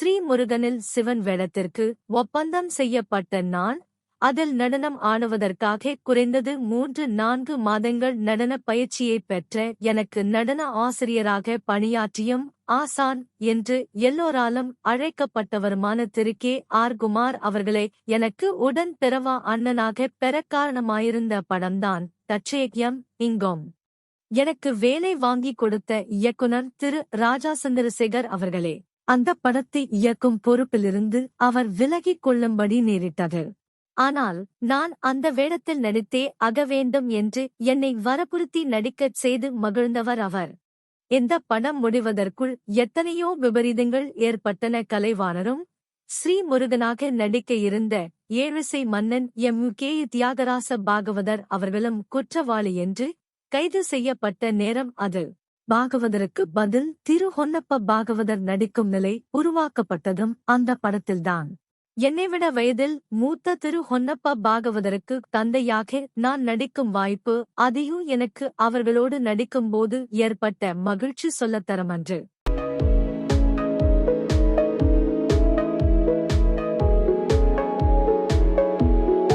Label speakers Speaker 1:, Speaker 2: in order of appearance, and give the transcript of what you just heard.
Speaker 1: ஸ்ரீமுருகனில் சிவன் வேடத்திற்கு ஒப்பந்தம் செய்யப்பட்ட நான் அதில் நடனம் ஆடுவதற்காக குறைந்தது மூன்று நான்கு மாதங்கள் நடன பயிற்சியை பெற்ற எனக்கு நடன ஆசிரியராக பணியாற்றியும் ஆசான் என்று எல்லோராலும் அழைக்கப்பட்டவருமான திரு. கே. ஆர். குமார் அவர்களை எனக்கு உடன் பிறவா அண்ணனாக பெற காரணமாயிருந்த படம்தான் தட்சேக்யம் இங்கோம். எனக்கு வேலை வாங்கி கொடுத்த இயக்குனர் திரு. ராஜா சந்திரசேகர் அவர்களே. அந்த படத்தை இயக்கும் பொறுப்பிலிருந்து அவர் விலகிக் கொள்ளும்படி நேரிட்டது. ஆனால் நான் அந்த வேடத்தில் நடித்தே அக வேண்டும் என்று என்னை வரப்புறுத்தி நடிக்கச் செய்து மகிழ்ந்தவர் அவர். இந்த படம் முடிவதற்குள் எத்தனையோ விபரீதங்கள் ஏற்பட்டன. கலைவாணரும் ஸ்ரீமுருகனாக நடிக்க இருந்த ஏழிசை மன்னன் எம். கே. தியாகராச பாகவதர் அவர்களும் குற்றவாளி என்று கைது செய்யப்பட்ட நேரம் அது. பாகவதருக்கு பதில் திரு ஹொன்னப்ப பாகவதர் நடிக்கும் நிலை உருவாக்கப்பட்டதும் அந்த படத்தில்தான். என்னைவிட வயதில் மூத்த திரு ஹொன்னப்ப பாகவதருக்கு தந்தையாக நான் நடிக்கும் வாய்ப்பு அதையும் எனக்கு அவர்களோடு நடிக்கும்போது ஏற்பட்ட மகிழ்ச்சி சொல்லத்தரமன்று.